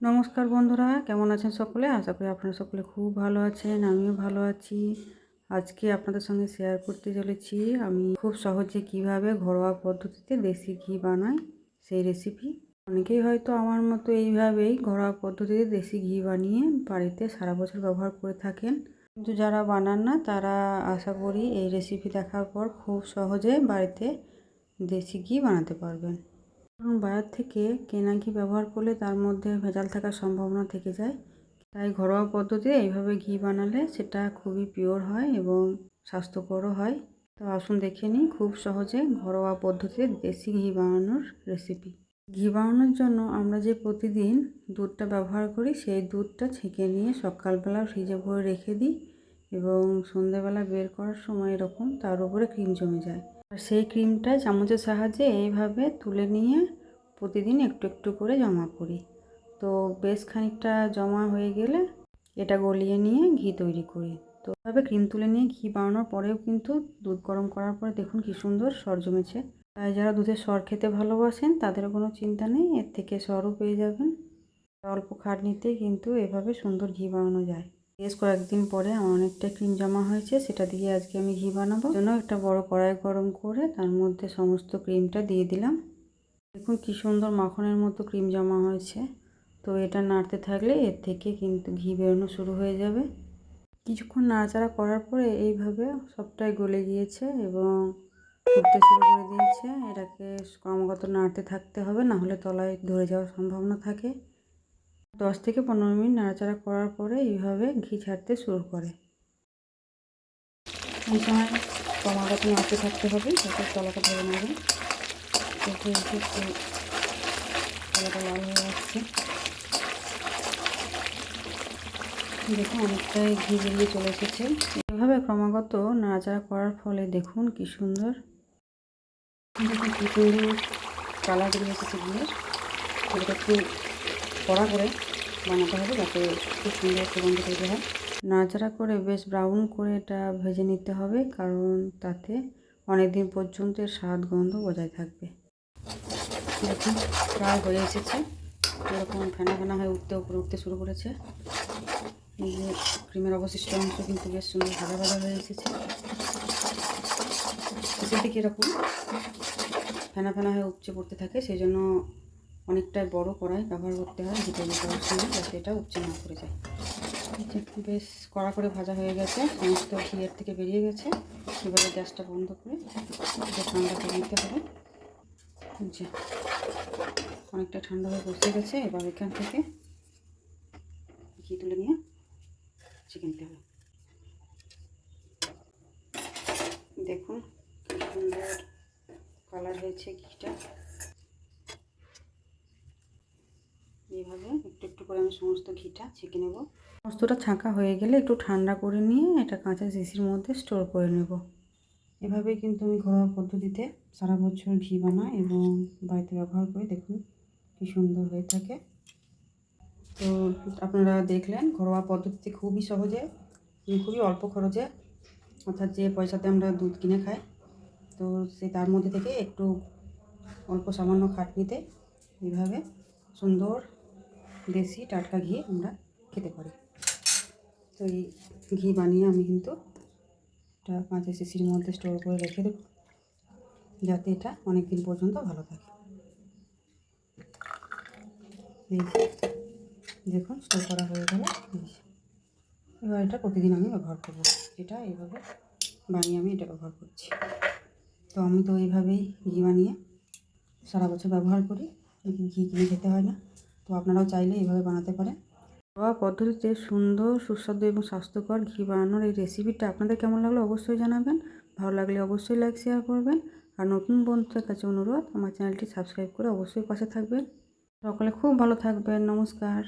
নমস্কার বন্ধুরা, কেমন আছেন সকলে? আশা করি আপনারা সকলে খুব ভালো আছেন, আমিও ভালো আছি। আজকে আপনাদের সঙ্গে শেয়ার করতে চলেছি। আমি খুব সহজে কীভাবে ঘরোয়া পদ্ধতিতে দেশি ঘি বানাই সেই রেসিপি অনেকেই হয়তো আমার মতো এইভাবেই ঘরোয়া পদ্ধতিতে দেশি ঘি বানিয়ে বাড়িতে সারা বছর ব্যবহার করে থাকেন। কিন্তু যারা বানান না, তারা আশা করি এই রেসিপি দেখার পর খুব সহজে বাড়িতে দেশি ঘি বানাতে পারবেন। কারণ বাইরে থেকে কেনা ঘি ব্যবহার করলে তার মধ্যে ভেজাল থাকার সম্ভাবনা থেকে যায়। তাই ঘরোয়া পদ্ধতিতে এইভাবে ঘি বানালে সেটা খুবই পিওর হয় এবং স্বাস্থ্যকরও হয়। তো আসুন দেখে নিই খুব সহজে ঘরোয়া পদ্ধতিতে দেশি ঘি বানানোর রেসিপি ঘি বানানোর জন্য আমরা যে প্রতিদিন দুধটা ব্যবহার করি, সেই দুধটা ছেঁকে নিয়ে সকালবেলা ফ্রিজে ভরে রেখে দিই এবং সন্ধেবেলা বের করার সময় এরকম তার উপরে ক্রিম জমে যায়। আর সেই ক্রিমটা চামচের সাহায্যে এইভাবে তুলে নিয়ে প্রতিদিন একটু একটু করে জমা করি। তো বেশ খানিকটা জমা হয়ে গেলে এটা গলিয়ে নিয়ে ঘি তৈরি করি। তো এভাবে ক্রিম তুলে নিয়ে ঘি বানানোর পরেও কিন্তু দুধ গরম করার পরে দেখুন কি সুন্দর সর জমেছে। তাই যারা দুধের সর খেতে ভালোবাসেন তাদের কোনো চিন্তা নেই, এর থেকে সরও পেয়ে যাবেন। অল্প খাটনিতেই কিন্তু এভাবে সুন্দর ঘি বানানো যায়। বেশ কয়েকদিন পরে আমার অনেকটা ক্রিম জমা হয়েছে, সেটা দিয়ে আজকে আমি ঘি বানাবো। জন্য একটা বড় কড়াই গরম করে তার মধ্যে সমস্ত ক্রিমটা দিয়ে দিলাম। দেখুন কি সুন্দর মাখনের মতো ক্রিম জমা হয়েছে। তো এটা নাড়তে থাকলে এর থেকে কিন্তু ঘি বেরোনো শুরু হয়ে যাবে। কিছুক্ষণ নাড়াচাড়া করার পরে এইভাবে সবটাই গলে গিয়েছে এবং ফুটতে শুরু করে দিয়েছে। এটাকে ক্রমাগত নাড়তে থাকতে হবে, না হলে তলায় ধরে যাওয়ার সম্ভাবনা থাকে। দশ থেকে পনেরো মিনিট নাড়াচাড়া করার পরে এইভাবে ঘি ছাড়তে শুরু করে। এই সময় ক্রমাগত নাড়তে থাকতে হবে যাতে তলাটা ধরে নেবে। তলাটা লাল হয়ে আসছে। দেখুন, অনেকটাই ঘি বেরিয়ে চলে এসেছে। এভাবে ক্রমাগত নাড়াচাড়া করার ফলে দেখুন কি সুন্দর। সুন্দর কালার বেরিয়ে এসেছে এটা একটু কড়া করে বানাতে হবে যাতে খুব সুন্দর সুগন্ধ তৈরি হয়। নাড়াচাড়া করে বেশ ব্রাউন করে এটা ভেজে নিতে হবে, কারণ তাতে অনেক দিন পর্যন্ত এর স্বাদ গন্ধ বজায় থাকবে। দেখুন, প্রায় হয়ে এসেছে। এরকম ফেনা ফেনা হয়ে উঠতে উপরে উঠতে শুরু করেছে। এই যে ক্রিমের অবশিষ্ট অংশ কিন্তু বেশ সুন্দর ভাজা ভাজা হয়ে এসেছে। এরকম ফেনা ফেনা হয়ে উপচে পড়তে থাকে সেই জন্য অনেকটাই বড় কড়াই ব্যবহার করতে হয় ঘি তৈরি করার সময় যাতে এটা উপচে না পড়ে যায়। বেশ কড়া করে ভাজা হয়ে গেছে, সমস্ত ঘিয়ের থেকে বেরিয়ে গেছে। এবারে গ্যাসটা বন্ধ করে এটা ঠান্ডা করে নিতে হবে। যে অনেকটা ঠান্ডা হয়ে বসে গেছে, এবার এখান থেকে ঘি তুলে নিয়ে চিকেন হবে। দেখুন সুন্দর কালার হয়েছে ঘিটা। এইভাবে একটু একটু করে আমি সমস্ত ঘিটা ছেঁকে নেব। সমস্তটা ছাঁকা হয়ে গেলে একটু ঠান্ডা করে নিয়ে এটা কাঁচা শিশির মধ্যে স্টোর করে নেব। এভাবেই কিন্তু আমি ঘরোয়া পদ্ধতিতে সারা বছর ঘি বানাই এবং বাড়িতে ব্যবহার করি। দেখুন কি সুন্দর হয়ে থাকে। তো আপনারা দেখলেন, ঘরোয়া পদ্ধতিতে খুবই সহজে খুবই অল্প খরচে, অর্থাৎ যে পয়সাতে আমরা দুধ কিনে খাই, তো সে তার মধ্যে থেকে একটু অল্প সামান্য খাটনিতে এইভাবে সুন্দর দেশি টাটকা ঘি আমরা খেতে পারি। তো এই ঘি বানিয়ে আমি কিন্তু এটা কাঁচা শিশির মধ্যে স্টোর করে রেখে দেবো, যাতে এটা অনেক দিন পর্যন্ত ভালো থাকে। দেখুন, স্টোর করা হয়ে গেল। এবার এটা প্রতিদিন আমি ব্যবহার করব। এটা এইভাবে বানিয়ে আমি এটা ব্যবহার করছি। তো আমি তো এইভাবেই ঘি বানিয়ে সারা বছর ব্যবহার করি। ঘি কিনে খেতে হয় না। তো আপনারাও চাইলে এইভাবে বানাতে পারেন। ঘরোয়া পদ্ধতিতে সুন্দর, সুস্বাদু এবং স্বাস্থ্যকর ঘি বানানোর এই রেসিপিটা আপনাদের কেমন লাগল অবশ্যই জানাবেন। ভালো লাগলে অবশ্যই লাইক শেয়ার করবেন। আর নতুন বন্ধুদের কাছে অনুরোধ, আমার চ্যানেলটি সাবস্ক্রাইব করে অবশ্যই পাশে থাকবেন। সকলে খুব ভালো থাকবেন। নমস্কার।